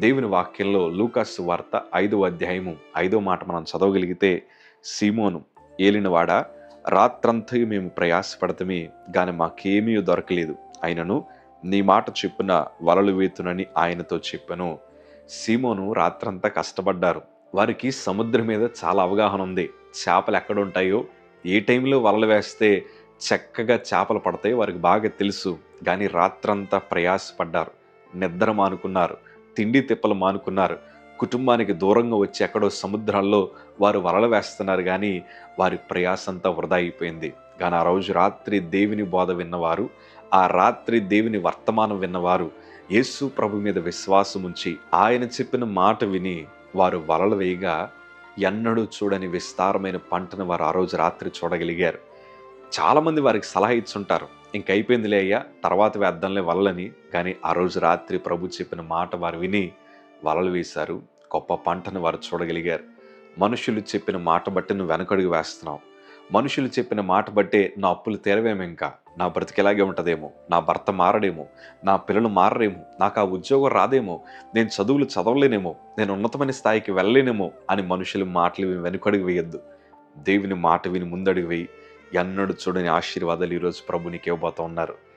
దేవుని వాక్యంలో లూకాస్ వార్త ఐదో అధ్యాయము ఐదో మాట మనం చదవగలిగితే సీమోను ఏలినవాడ రాత్రంతయు మేము ప్రయాసపడతమే గాని మాకేమీ దొరకలేదు. అయినను నీ మాట చెప్పున వలలు వేతునని ఆయనతో చెప్పాను. సీమోను రాత్రంతా కష్టపడ్డారు. వారికి సముద్రం మీద చాలా అవగాహన ఉంది. చేపలు ఎక్కడ ఉంటాయో ఏ టైంలో వలలు వేస్తే చక్కగా చేపలు పడతాయి వారికి బాగా తెలుసు. కానీ రాత్రంతా ప్రయాసపడ్డారు. నిద్ర మానుకున్నారు. తిండి తిప్పలు మానుకున్నారు. కుటుంబానికి దూరంగా వచ్చి ఎక్కడో సముద్రాల్లో వారు వలలు వేస్తున్నారు కానీ వారి ప్రయాసంతా వృధా అయిపోయింది. కానీ ఆ రోజు రాత్రి దేవుని బోధ విన్నవారు ఆ రాత్రి దేవుని వర్తమానం విన్నవారు యేసు ప్రభు మీద విశ్వాసం ఉంచి ఆయన చెప్పిన మాట విని వారు వలలు వేయగా ఎన్నడూ చూడని విస్తారమైన పంటను వారు ఆ రోజు రాత్రి చూడగలిగారు. చాలామంది వారికి సలహా ఇచ్చుంటారు. ఇంకైపోయిందిలే అయ్యా. తర్వాత వేద్దాంలే వలలని. కానీ ఆ రోజు రాత్రి ప్రభు చెప్పిన మాట వారు విని వలలు వేశారు. గొప్ప పంటను వారు చూడగలిగారు. మనుషులు చెప్పిన మాట బట్టి నువ్వు వెనకడుగు వేస్తున్నావు. మనుషులు చెప్పిన మాట బట్టే నా అప్పులు తీరవేమో ఇంకా. నా బ్రతికిలాగే ఉంటుందేమో. నా భర్త మారడేమో. నా పిల్లలు మారరేమో. నాకు ఆ ఉద్యోగం రాదేమో. నేను చదువులు చదవలేనేమో. నేను ఉన్నతమైన స్థాయికి వెళ్ళలేనేమో అని మనుషులు మాటలు వెనుకడుగు వేయొద్దు. దేవుని మాట విని ముందడుగు వేయి. ఎన్నడూ చూడని ఆశీర్వాదాలు ఈరోజు ప్రభు నీకు ఉన్నారు.